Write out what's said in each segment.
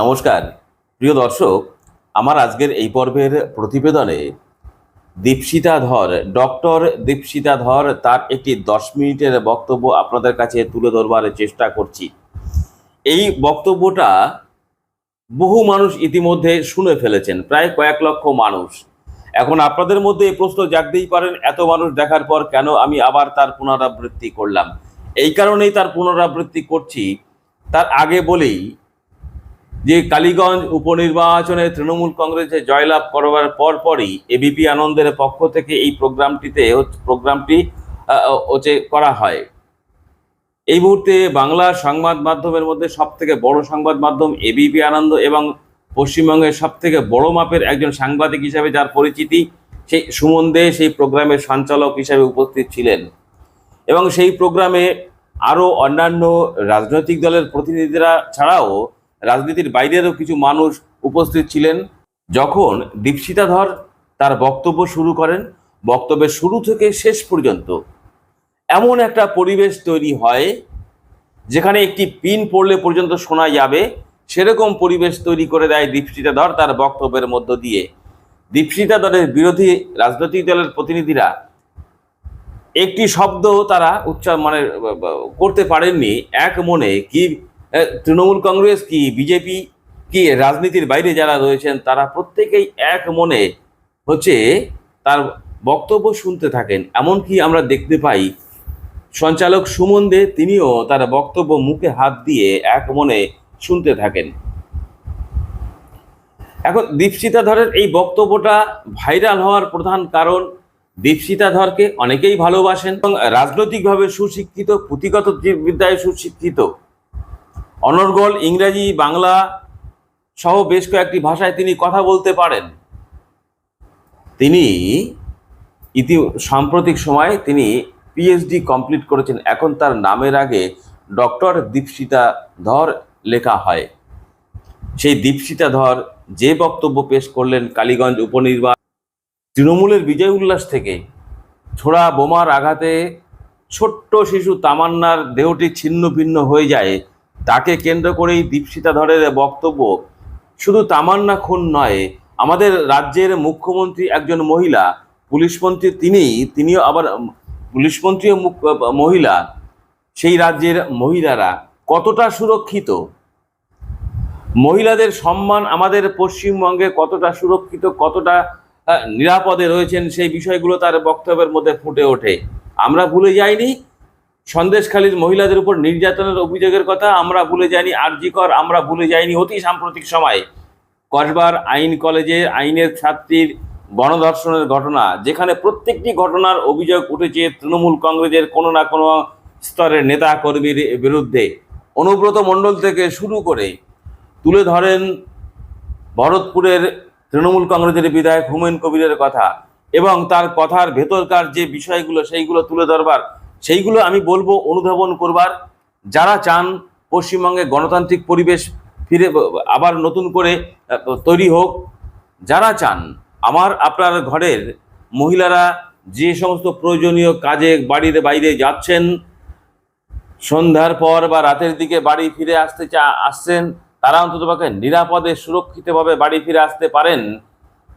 নমস্কার। প্রিয় দর্শক, আমার আজকের এই পর্বের প্রতিবেদনে দীপশিতা ধর ডক্টর দীপশিতা ধর তার একটি দশ মিনিটের বক্তব্য আপনাদের কাছে তুলে ধরবার চেষ্টা করছি। এই বক্তব্যটা বহু মানুষ ইতিমধ্যে শুনে ফেলেছেন, প্রায় কয়েক লক্ষ মানুষ। এখন আপনাদের মধ্যে এই প্রশ্ন জাগতেই পারেন, এত মানুষ দেখার পর কেন আমি আবার তার পুনরাবৃত্তি করলাম? এই কারণেই তার পুনরাবৃত্তি করছি। তার আগে বলেই যে কালীগঞ্জ উপনির্বাচনে তৃণমূল কংগ্রেসে জয়লাভ করবার পরপরই এবিপি আনন্দের পক্ষ থেকে এই প্রোগ্রামটিতে প্রোগ্রামটি হচ্ছে করা হয়। এই মুহূর্তে বাংলার সংবাদ মাধ্যমের মধ্যে সব থেকে বড় সংবাদ মাধ্যম এবিপি আনন্দ এবং পশ্চিমবঙ্গের সব থেকে বড় মাপের একজন সাংবাদিক হিসাবে যার পরিচিতি, সেই সুমন দে সেই প্রোগ্রামের সঞ্চালক হিসাবে উপস্থিত ছিলেন। এবং সেই প্রোগ্রামে আরও অন্যান্য রাজনৈতিক দলের প্রতিনিধিরা ছাড়াও রাজনীতির বাইরেরও কিছু মানুষ উপস্থিত ছিলেন। যখন দীপশিতা ধর তার বক্তব্য শুরু করেন, বক্তব্যের শুরু থেকে শেষ পর্যন্ত এমন একটা পরিবেশ তৈরি হয়, যেখানে একটি পিন পড়লে পর্যন্ত শোনা যাবে। সেরকম পরিবেশ তৈরি করে দেয় দীপশিতা ধর তার বক্তব্যের মধ্য দিয়ে। দীপশিতা দলের বিরোধী রাজনৈতিক দলের প্রতিনিধিরা একটি শব্দ তারা উচ্চার মানে করতে পারেননি। এক মনে কি তৃণমূল কংগ্রেস কি, বিজেপি কি, রাজনীতির বাইরে যারা রয়েছেন, তারা প্রত্যেকেই এক মনে হচ্ছে তার বক্তব্য শুনতে থাকেন। এমনকি আমরা দেখতে পাই, সঞ্চালক সুমন দে, তিনিও তার বক্তব্য মুখে হাত দিয়ে এক মনে শুনতে থাকেন। এখন দীপশিতা ধরের এই বক্তব্যটা ভাইরাল হওয়ার প্রধান কারণ দীপশিতা ধরকে অনেকেই ভালোবাসেন এবং রাজনৈতিকভাবে সুশিক্ষিত, পুঁথিগত বিদ্যায় সুশিক্ষিত। অনর্গল, ইংরেজি, বাংলা সহ বেশ কয়েকটি ভাষায় তিনি কথা বলতে পারেন। তিনি ইতি, সাম্প্রতিক সময়ে তিনি পিএইচডি কমপ্লিট করেছেন। এখন তার নামের আগে ডক্টর দীপশিতা ধর লেখা হয়। সেই দীপশিতা ধর যে বক্তব্য পেশ করলেন কালীগঞ্জ উপনির্বাচন, তৃণমূলের বিজয় উল্লাস থেকে, ছোড়া বোমার আঘাতে ছোট্ট শিশু তামান্নার দেহটি ছিন্ন ভিন্ন হয়ে যায় তাকে কেন্দ্র করেই দীপশিতা ধরের বক্তব্য শুধু তামান্না খুন নয়, আমাদের রাজ্যের মুখ্যমন্ত্রী একজন মহিলা পুলিশমন্ত্রী তিনি, তিনিও আবার পুলিশমন্ত্রীও মুখ- মহিলা, সেই রাজ্যের মহিলারা কতটা সুরক্ষিত? মহিলাদের সম্মান আমাদের পশ্চিমবঙ্গে কতটা সুরক্ষিত, কতটা নিরাপদে রয়েছেন সেই বিষয়গুলো তার বক্তব্যের মধ্যে ফুটে ওঠে। আমরা ভুলে যাইনি সন্দেশখালীর মহিলাদের উপর নির্যাতনের অভিযোগের কথা আমরা ভুলে যাইনি, আরজিকর আমরা ভুলে যাইনি অতি সাম্প্রতিক সময়ে। কসবার আইন কলেজে আইনের ছাত্রীর গণধর্ষণের ঘটনা, যেখানে প্রত্যেকটি ঘটনার অভিযোগ উঠেছে তৃণমূল কংগ্রেসের কোনো না কোনো স্তরের নেতা কর্মীর বিরুদ্ধে। অনুব্রত মণ্ডল থেকে শুরু করে তুলে ধরেন ভরতপুরের তৃণমূল কংগ্রেসের বিধায়ক হুমায়ুন কবিরের কথা এবং তার কথার ভেতরকার যে বিষয়গুলো, সেইগুলো তুলে ধরবার সেইগুলো আমি বলব অনুধাবন করবার। যারা চান পশ্চিমবঙ্গে গণতান্ত্রিক পরিবেশ ফিরে, আবার নতুন করে তৈরি হোক, যারা চান, আমার, আপনার ঘরের মহিলারা যে সমস্ত প্রয়োজনীয় কাজে বাড়ির বাইরে যাচ্ছেন, সন্ধ্যার পর বা রাতের দিকে বাড়ি ফিরে আসতে চা, আসছেন, তারা অন্ততপক্ষে নিরাপদে, সুরক্ষিতভাবে বাড়ি ফিরে আসতে পারেন,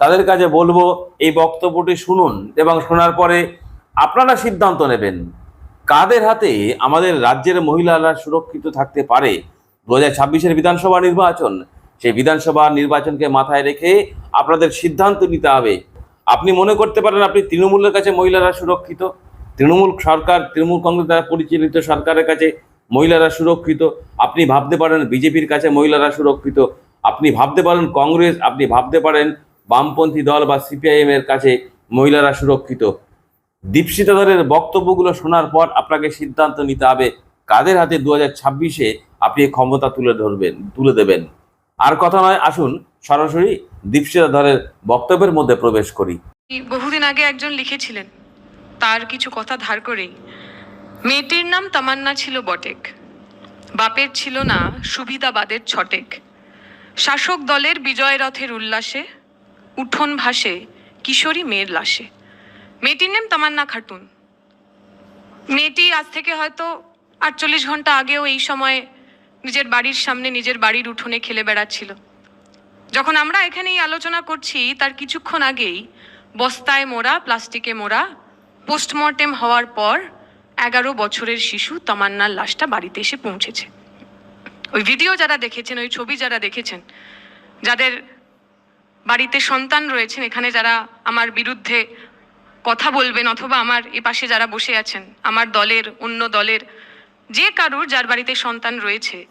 তাদের কাছে বলব এই বক্তব্যটি শুনুন এবং শোনার পরে আপনারা সিদ্ধান্ত নেবেন। কাদের হাতে আমাদের রাজ্যের মহিলারা সুরক্ষিত থাকতে পারে? দু হাজার ছাব্বিশের বিধানসভা নির্বাচন, সেই বিধানসভা নির্বাচনকে মাথায় রেখে আপনাদের সিদ্ধান্ত নিতে হবে। আপনি মনে করতে পারেন আপনি তৃণমূলের কাছে মহিলারা সুরক্ষিত, তৃণমূল সরকার, তৃণমূল কংগ্রেস দ্বারা পরিচালিত সরকারের কাছে মহিলারা সুরক্ষিত, আপনি ভাবতে পারেন বিজেপির কাছে মহিলারা সুরক্ষিত, আপনি ভাবতে পারেন কংগ্রেস, আপনি ভাবতে পারেন বামপন্থী দল বা সিপিআইএম এর কাছে মহিলারা সুরক্ষিত। দীপশিতা ধরের বক্তব্যগুলো শোনার পর আপনাকে সিদ্ধান্ত নিতে হবে কাদের হাতে দু হাজার ছাব্বিশে আপনি ক্ষমতা তুলে ধরবেন, তুলে দেবেন। আর কথা নয়, আসুন সরাসরি দীপশিতাধরের বক্তব্যের মধ্যে প্রবেশ করি। বহুদিন আগে একজন লিখেছিলেন, তার কিছু কথা ধার করেই, মেয়েটির নাম তামান্না ছিল বটেক, বাপের ছিল না সুবিধাবাদের ছটেক, শাসক দলের বিজয় রথের উল্লাসে, উঠোন ভাসে কিশোরী মেয়ের লাশে। মেয়েটির নেম তামান্না খাটুন মেয়েটি আজ থেকে হয়তো আটচল্লিশ ঘণ্টা আগেও এই সময়ে নিজের বাড়ির সামনে নিজের বাড়ির উঠোনে খেলে বেড়াচ্ছিল। যখন আমরা এখানে এই আলোচনা করছি, তার কিছুক্ষণ আগেই বস্তায় মোড়া, প্লাস্টিকে মোড়া, পোস্টমর্টেম হওয়ার পর এগারো বছরের শিশু তামান্নার লাশটা বাড়িতে এসে পৌঁছেছে। ওই ভিডিও যারা দেখেছেন, ওই ছবি যারা দেখেছেন, যাদের বাড়িতে সন্তান রয়েছেন, এখানে যারা আমার বিরুদ্ধে কথা বলবেন অথবা আমার এ পাশে যারা বসে আছেন, আমার দলের, অন্য দলের, যে কারুর যার বাড়িতে সন্তান রয়েছে,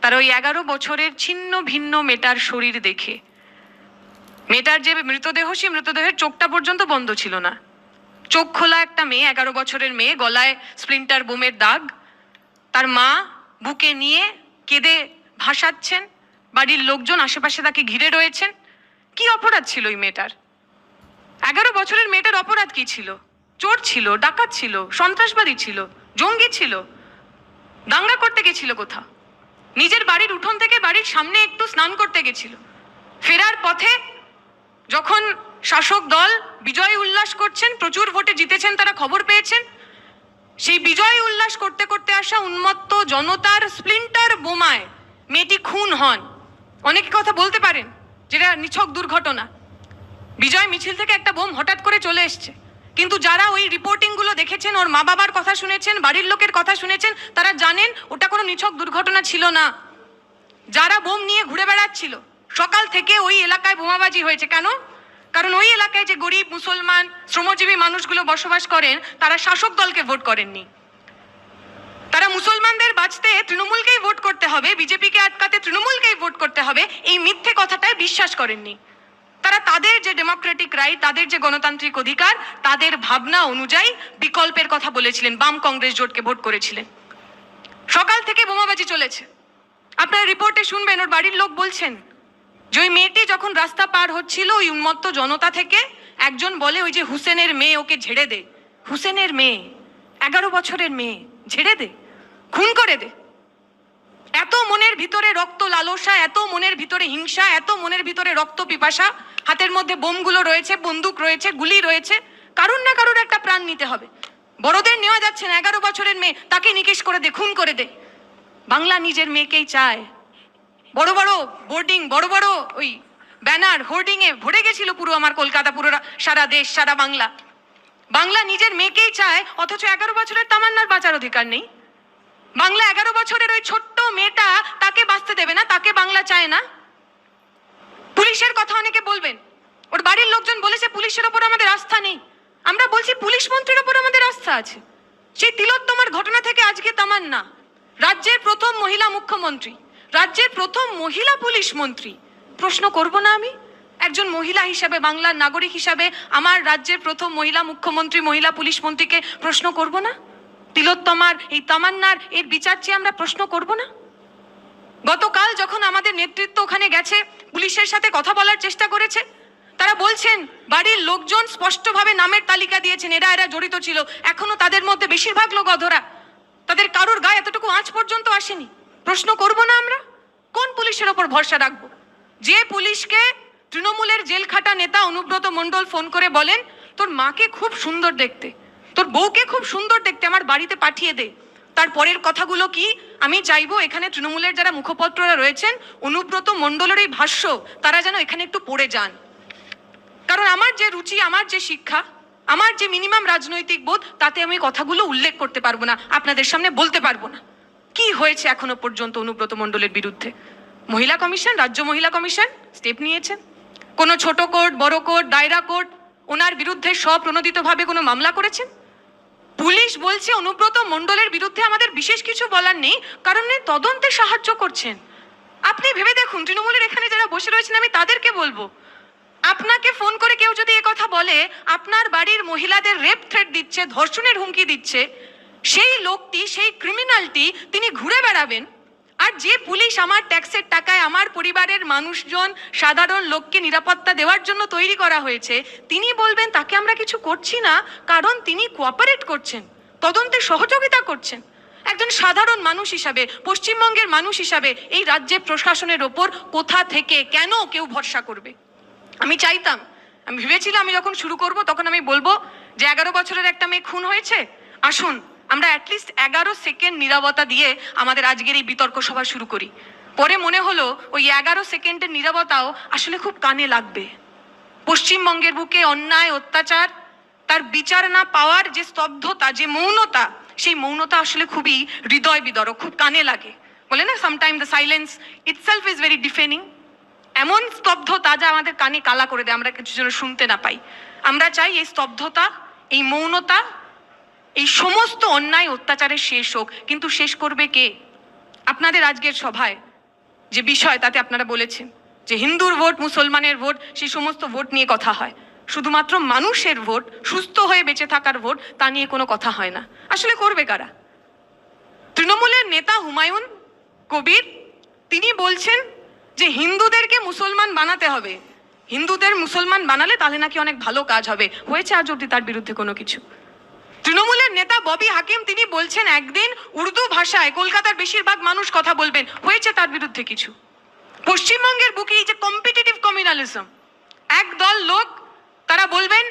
তার ওই এগারো বছরের ছিন্ন ভিন্ন মেটার শরীর দেখে। মেয়েটার যে মৃতদেহ, সেই মৃতদেহের চোখটা পর্যন্ত বন্ধ ছিল না। চোখ খোলা একটা মেয়ে, এগারো বছরের মেয়ে, গলায় স্প্লিন্টার বোমের দাগ। তার মা বুকে নিয়ে কেঁদে ভাসাচ্ছেন। বাড়ির লোকজন আশেপাশে তাকে ঘিরে রয়েছেন। কি অপরাধ ছিল ওই মেয়েটার? এগারো বছরের মেয়েটার অপরাধ কি ছিল? চোর ছিল, ডাকাত ছিল, সন্ত্রাসবাদী ছিল, জঙ্গি ছিল। দাঙ্গা করতে গেছিল কোথাও নিজের বাড়ির উঠোন থেকে বাড়ির সামনে একটু স্নান করতে গেছিল। ফেরার পথে যখন শাসক দল বিজয় উল্লাস করছেন, প্রচুর ভোটে জিতেছেন, তারা খবর পেয়েছেন। সেই বিজয় উল্লাস করতে করতে আসা উন্মত্ত জনতার স্প্লিন্টার বোমায় মেয়েটি খুন হন। অনেকে কথা বলতে পারেন, যেটা নিছক দুর্ঘটনা। বিজয় মিছিল থেকে একটা বোম হঠাৎ করে চলে এসছে। কিন্তু যারা ওই রিপোর্টিংগুলো দেখেছেন, ওর মা বাবার কথা শুনেছেন, বাড়ির লোকের কথা শুনেছেন, তারা জানেন ওটা কোনো নিছক দুর্ঘটনা ছিল না। যারা বোম নিয়ে ঘুরে বেড়াচ্ছিল, সকাল থেকে ওই এলাকায় বোমাবাজি হয়েছে। কেন? কারণ ওই এলাকায় যে গরিব, মুসলমান, শ্রমজীবী মানুষগুলো বসবাস করেন, তারা শাসক দলকে ভোট করেননি। তারা মুসলমানদের বাঁচতে তৃণমূলকেই ভোট করতে হবে, বিজেপিকে আটকাতে তৃণমূলকেই ভোট করতে হবে, এই মিথ্যে কথাটায় বিশ্বাস করেননি। তারা তাদের যে ডেমোক্রেটিক রাইট তাদের যে গণতান্ত্রিক অধিকার, তাদের ভাবনা অনুযায়ী বিকল্পের কথা বলেছিলেন, বাম কংগ্রেস জোটকে ভোট করেছিলেন। সকাল থেকে বোমাবাজি চলেছে। আপনারা রিপোর্টে শুনবেন, ওর বাড়ির লোক বলছেন, যে ওই মেয়েটি যখন রাস্তা পার হচ্ছিল, ওই উন্মত্ত জনতা থেকে একজন বলে, ওই যে হুসেনের মেয়ে, ওকে ঝেড়ে দে। হুসেনের মেয়ে, এগারো বছরের মেয়ে, ঝেড়ে দে, খুন করে দে। এত মনের ভিতরে রক্ত লালসা, এত মনের ভিতরে হিংসা, এত মনের ভিতরে রক্ত পিপাসা হাতের মধ্যে বোমগুলো রয়েছে, বন্দুক রয়েছে, গুলি রয়েছে। কারুর না কারুর একটা প্রাণ নিতে হবে। বড়দের নেওয়া যাচ্ছে না, এগারো বছরের মেয়ে, তাকে নিকেশ করে দে, খুন করে দে। বাংলা নিজের মেয়েকেই চায়। বড় বড় বোর্ডিং, বড় বড় ওই ব্যানার, হোর্ডিং এ ভরে গেছিল পুরো আমার কলকাতা, পুরো সারা দেশ, সারা বাংলা। বাংলা নিজের মেয়েকেই চায়, অথচ এগারো বছরের তামান্নার বাঁচার অধিকার নেই। বাংলা এগারো বছরের ওই ছোট্ট মেয়েটা তাকে বাঁচতে দেবে না, তাকে বাংলা চায় না। পুলিশের কথা অনেকে বলবেন। ওর বাড়ির লোকজন বলেছে পুলিশের ওপর আমাদের আস্থা নেই। আমরা বলছি পুলিশ মন্ত্রীর ওপর আমাদের আস্থা আছে। সেই তিলোত্তমার ঘটনা থেকে আজকে তামান্না। রাজ্যের প্রথম মহিলা মুখ্যমন্ত্রী, রাজ্যের প্রথম মহিলা পুলিশ মন্ত্রী। প্রশ্ন করব না আমি? একজন মহিলা হিসাবে, বাংলার নাগরিক হিসাবে আমার রাজ্যের প্রথম মহিলা মুখ্যমন্ত্রী, মহিলা পুলিশ মন্ত্রীকে প্রশ্ন করব না? তিলোত্তমার এই তামান্নার এর বিচার চেয়ে আমরা প্রশ্ন করব না? গতকাল যখন আমাদের নেতৃত্ব ওখানে গেছে, পুলিশের সাথে কথা বলার চেষ্টা করেছে, তারা বলছেন, বাড়ির লোকজন স্পষ্টভাবে নামের তালিকা দিয়েছেন, এরা এরা জড়িত ছিল, এখনও তাদের মধ্যে বেশিরভাগ লোক অধরা। তাদের কারোর গায়ে এতটুকু আঁচ পর্যন্ত আসেনি। প্রশ্ন করব না আমরা? কোন পুলিশের ওপর ভরসা রাখব? যে পুলিশকে তৃণমূলের জেলখাটা নেতা অনুব্রত মণ্ডল ফোন করে বলেন, তোর মাকে খুব সুন্দর দেখতে। তোর বউকে খুব সুন্দর দেখতে, আমার বাড়িতে পাঠিয়ে দে। তারপরের কথাগুলো কি? আমি চাইব এখানে তৃণমূলের যারা মুখপত্ররা রয়েছেন, অনুব্রত মণ্ডলের এই ভাষ্য, তারা যেন এখানে একটু পড়ে যান। কারণ আমার যে রুচি, আমার যে শিক্ষা, আমার যে মিনিমাম রাজনৈতিক বোধ, তাতে আমি কথাগুলো উল্লেখ করতে পারব না, আপনাদের সামনে বলতে পারব না। কি হয়েছে এখনও পর্যন্ত অনুব্রত মণ্ডলের বিরুদ্ধে? মহিলা কমিশন, রাজ্য মহিলা কমিশন স্টেপ নিয়েছেন। কোনো ছোট কোর্ট, বড় কোর্ট, দায়রা কোর্ট, ওনার বিরুদ্ধে স্বপ্রণোদিতভাবে কোনো মামলা করেছেন? পুলিশ বলছে অনুব্রত মণ্ডলের বিরুদ্ধে আমাদের বিশেষ কিছু বলার নেই, কারণ তদন্তে সাহায্য করছেন। আপনি ভেবে দেখুন, তৃণমূলের এখানে যারা বসে রয়েছেন, আমি তাদেরকে বলব। আপনাকে ফোন করে কেউ যদি কথা বলে, আপনার বাড়ির মহিলাদের রেপ থ্রেট দিচ্ছে, ধর্ষণের হুমকি দিচ্ছে, সেই লোকটি, সেই ক্রিমিনালটি, তিনি ঘুরে বেড়াবেন। আর যে পুলিশ আমার ট্যাক্সের টাকায় আমার পরিবারের মানুষজন, সাধারণ লোককে নিরাপত্তা দেওয়ার জন্য তৈরি করা হয়েছে, তিনি বলবেন, তাকে আমরা কিছু করছি না, কারণ তিনি কোঅপারেট করছেন, তদন্তে সহযোগিতা করছেন। একজন সাধারণ মানুষ হিসাবে, পশ্চিমবঙ্গের মানুষ হিসাবে এই রাজ্যের প্রশাসনের ওপর কোথা থেকে কেন কেউ ভরসা করবে? আমি চাইতাম, আমি ভেবেছিলাম আমি যখন শুরু করব, তখন আমি বলব যে, এগারো বছরের একটা মেয়ে খুন হয়েছে, আসুন আমরা অ্যাটলিস্ট এগারো সেকেন্ড নিরবতা দিয়ে আমাদের আজকের এই বিতর্ক সভা শুরু করি। পরে মনে হলো ওই এগারো সেকেন্ডের নিরবতাও আসলে খুব কানে লাগবে। পশ্চিমবঙ্গের বুকে অন্যায়, অত্যাচার, তার বিচার না পাওয়ার যে স্তব্ধতা, যে মৌনতা, সেই মৌনতা আসলে খুবই হৃদয় বিদরক, খুব কানে লাগে। বলে না sometime the silence itself is very deafening এমন স্তব্ধতা যা আমাদের কানে কালা করে দেয়, আমরা কিছু যেন শুনতে না পাই। আমরা চাই এই স্তব্ধতা, এই মৌনতা এই সমস্ত অন্যায় অত্যাচারের শেষ হোক, কিন্তু শেষ করবে কে? আপনাদের আজকের সভায় যে বিষয় তাতে আপনারা বলেছেন যে হিন্দুর ভোট, মুসলমানের ভোট, সেই সমস্ত ভোট নিয়ে কথা হয়। শুধুমাত্র মানুষের ভোট, সুস্থ হয়ে বেঁচে থাকার ভোট, তা নিয়ে কোনো কথা হয় না। আসলে করবে কারা? তৃণমূলের নেতা হুমায়ুন কবির, তিনি বলছেন যে হিন্দুদেরকে মুসলমান বানাতে হবে। হিন্দুদের মুসলমান বানালে তাহলে নাকি অনেক ভালো কাজ হবে। হয়েছে আজ অব্দি তার বিরুদ্ধে কোনো কিছু। তৃণমূলের নেতা ববি হাকিম তিনি বলছেন, একদিন উর্দু ভাষায় কলকাতার বেশিরভাগ মানুষ কথা বলবেন। হয়েছে তার বিরুদ্ধে কিছু? পশ্চিমবঙ্গের বুকে যে কম্পিটিটিভ কমিউনালিজম এক দল লোক তারা বলবেন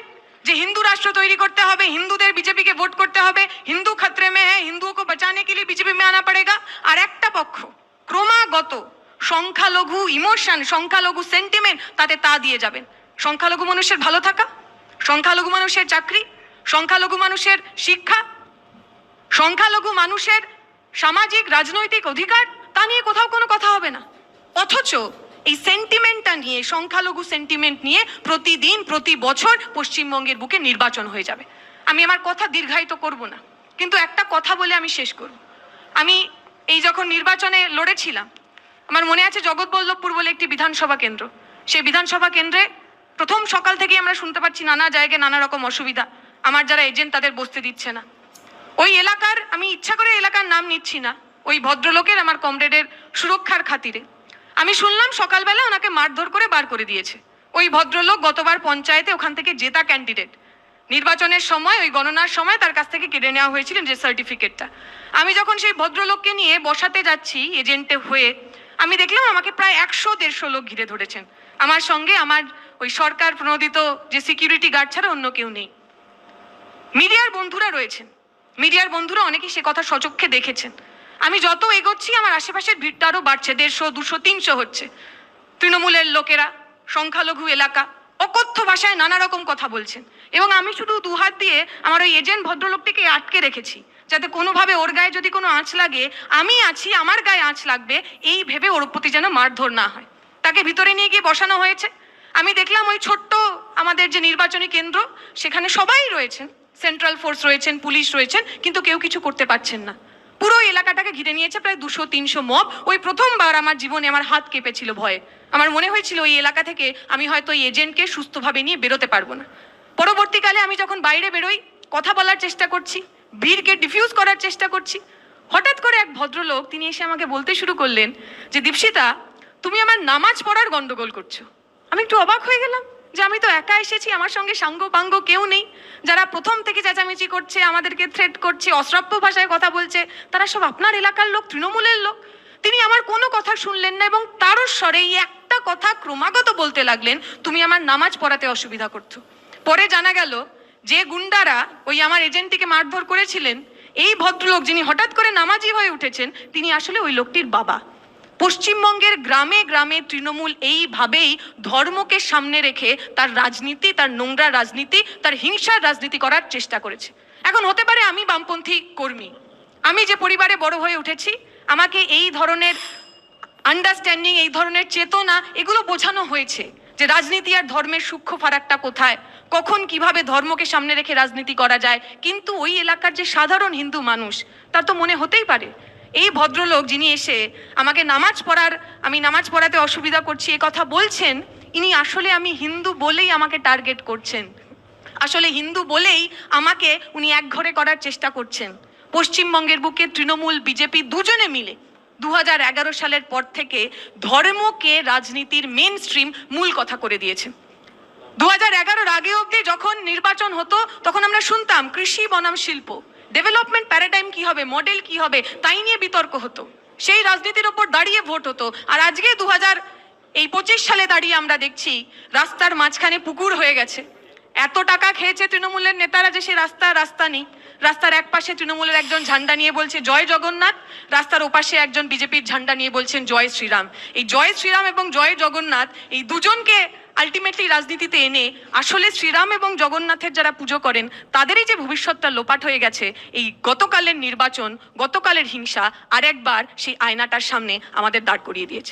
যে হিন্দু রাষ্ট্র তৈরি করতে হবে, হিন্দুদের বিজেপিকে ভোট করতে হবে, হিন্দু খতরে মে হ্যাঁ হিন্দুও কো বাঁচানে কে লিয়ে বিজেপি মে আনা পড়েগা। আর একটা পক্ষ, ক্রমাগত সংখ্যালঘু ইমোশন, সংখ্যালঘু সেন্টিমেন্ট তাতে তা দিয়ে যাবেন। সংখ্যালঘু মানুষের ভালো থাকা, সংখ্যালঘু মানুষের চাকরি সংখ্যালঘু মানুষের শিক্ষা, সংখ্যালঘু মানুষের সামাজিক, রাজনৈতিক অধিকার, তা নিয়ে কোথাও কোনো কথা হবে না। অথচ এই সেন্টিমেন্টটা নিয়ে, সংখ্যালঘু সেন্টিমেন্ট নিয়ে প্রতিদিন, প্রতি বছর পশ্চিমবঙ্গের বুকে নির্বাচন হয়ে যাবে। আমি আমার কথা দীর্ঘায়িত করব না, কিন্তু একটা কথা বলে আমি শেষ করব। আমি এই যখন নির্বাচনে লড়েছিলাম, আমার মনে আছে জগৎবল্লভপুর বলে একটি বিধানসভা কেন্দ্র। সেই বিধানসভা কেন্দ্রে প্রথম সকাল থেকেই আমরা শুনতে পাচ্ছি নানা জায়গায় নানা রকম অসুবিধা। আমার যারা এজেন্ট তাদের বসতে দিচ্ছে না। ওই এলাকার, আমি ইচ্ছা করে এলাকার নাম নিচ্ছি না। ওই ভদ্রলোকের আমার কমরেডের সুরক্ষার খাতিরে। আমি শুনলাম সকালবেলা ওনাকে মারধর করে বার করে দিয়েছে। ওই ভদ্রলোক গতবার পঞ্চায়েতে ওখান থেকে জেতা ক্যান্ডিডেট নির্বাচনের সময়, ওই গণনার সময় তার কাছ থেকে কেড়ে নেওয়া হয়েছিল যে সার্টিফিকেটটা আমি যখন সেই ভদ্রলোককে নিয়ে বসাতে যাচ্ছি এজেন্টে হয়ে, আমি দেখলাম আমাকে প্রায় একশো দেড়শো লোক ঘিরে ধরেছেন। আমার সঙ্গে আমার ওই সরকার প্রণোদিত যে সিকিউরিটি গার্ড ছাড়া অন্য কেউ নেই। মিডিয়ার বন্ধুরা রয়েছেন। মিডিয়ার বন্ধুরা অনেকেই সে কথা সচক্ষে দেখেছেন। আমি যত এগোচ্ছি, আমার আশেপাশের ভিড়টা আরও বাড়ছে। দেড়শো, দুশো, তিনশো হচ্ছে। তৃণমূলের লোকেরা, সংখ্যালঘু এলাকা, অকথ্য ভাষায় নানা রকম কথা বলছেন। এবং আমি শুধু দুহাত দিয়ে আমার ওই এজেন্ট ভদ্রলোকটিকে আটকে রেখেছি, যাতে কোনোভাবে ওর গায়ে যদি কোনো আঁচ লাগে, আমি আছি, আমার গায়ে আঁচ লাগবে, এই ভেবে ওর প্রতি যেন মারধর না হয়। তাকে ভিতরে নিয়ে গিয়ে বসানো হয়েছে। আমি দেখলাম ওই ছোট্ট আমাদের যে নির্বাচনী কেন্দ্র, সেখানে সবাই রয়েছেন। সেন্ট্রাল ফোর্স রয়েছেন পুলিশ রয়েছেন, কিন্তু কেউ কিছু করতে পারছেন না। পুরো এলাকাটাকে ঘিরে নিয়েছে প্রায় দুশো, তিনশো মব ওই প্রথমবার আমার জীবনে আমার হাত কেঁপেছিল ভয়ে। আমার মনে হয়েছিল ওই এলাকা থেকে আমি হয়তো ওই এজেন্টকে সুস্থভাবে নিয়ে বেরোতে পারব না। পরবর্তীকালে আমি যখন বাইরে বেরোই, কথা বলার চেষ্টা করছি, ভিড়কে ডিফিউজ করার চেষ্টা করছি। হঠাৎ করে এক ভদ্রলোক, তিনি এসে আমাকে বলতে শুরু করলেন যে, দীপশিতা, তুমি আমার নামাজ পড়ার গন্ডগোল করছ। আমি একটু অবাক হয়ে গেলাম। যে আমি তো একা এসেছি, আমার সঙ্গে সাঙ্গ পাঙ্গ কেউ নেই। যারা প্রথম থেকে চেঁচামেচি করছে, আমাদেরকে থ্রেট করছে, অশ্রাব্য ভাষায় কথা বলছে, তারা সব আপনার এলাকার লোক, তৃণমূলের লোক। তিনি আমার কোনো কথা শুনলেন না এবং তারও স্বরে এই একটা কথা ক্রমাগত বলতে লাগলেন, তুমি আমার নামাজ পড়াতে অসুবিধা করছ। পরে জানা গেল যে গুন্ডারা ওই আমার এজেন্টটিকে মারধর করেছিলেন, এই ভদ্রলোক যিনি হঠাৎ করে নামাজি হয়ে উঠেছেন, তিনি আসলে ওই লোকটির বাবা। পশ্চিমবঙ্গের গ্রামে গ্রামে তৃণমূল এইভাবেই ধর্মকে সামনে রেখে তার রাজনীতি, তার নোংরা রাজনীতি, তার হিংসার রাজনীতি করার চেষ্টা করেছে। এখন হতে পারে আমি বামপন্থী কর্মী। আমি যে পরিবারে বড় হয়ে উঠেছি, আমাকে এই ধরনের আন্ডারস্ট্যান্ডিং এই ধরনের চেতনা, এগুলো বোঝানো হয়েছে যে রাজনীতি আর ধর্মের সূক্ষ্ম ফারাকটা কোথায়, কখন কীভাবে ধর্মকে সামনে রেখে রাজনীতি করা যায়। কিন্তু ওই এলাকার যে সাধারণ হিন্দু মানুষ, তার তো মনে হতেই পারে এই ভদ্রলোক যিনি এসে আমাকে নামাজ পড়ার, আমি নামাজ পড়াতে অসুবিধা করছি, এ কথা বলছেন, ইনি আসলে আমি হিন্দু বলেই আমাকে টার্গেট করছেন। আসলে হিন্দু বলেই আমাকে উনি একঘরে করার চেষ্টা করছেন। পশ্চিমবঙ্গের বুকে তৃণমূল, বিজেপি দুজনে মিলে দু সালের পর থেকে ধর্মকে রাজনীতির মেন স্ট্রিম মূল কথা করে দিয়েছে। দু হাজার আগে অবধি যখন নির্বাচন হতো, তখন আমরা শুনতাম কৃষি বনাম শিল্প। ডেভেলপমেন্ট প্যারাডাইম কি হবে মডেল কি হবে, তাই নিয়ে বিতর্ক হতো। সেই রাজনীতির ওপর দাঁড়িয়ে ভোট হতো। আর আজকে দু হাজার এই পঁচিশ সালে দাঁড়িয়ে আমরা দেখছি, রাস্তার মাঝখানে পুকুর হয়ে গেছে। এত টাকা খেয়েছে তৃণমূলের নেতারা যে সে রাস্তা রাস্তা নেই। রাস্তার এক পাশে তৃণমূলের একজন ঝান্ডা নিয়ে বলছে, জয় জগন্নাথ। রাস্তার ওপাশে একজন বিজেপির ঝান্ডা নিয়ে বলছেন, জয় শ্রীরাম। এই জয় শ্রীরাম এবং জয় জগন্নাথ, এই দুজনকে আলটিমেটলি রাজনীতিতে এনে আসলে শ্রীরাম এবং জগন্নাথের যারা পুজো করেন, তাদেরই যে ভবিষ্যৎটা লোপাট হয়ে গেছে, এই গতকালের নির্বাচন, গতকালের হিংসা আর একবার সেই আয়নাটার সামনে আমাদের দাঁড় করিয়ে দিয়েছে।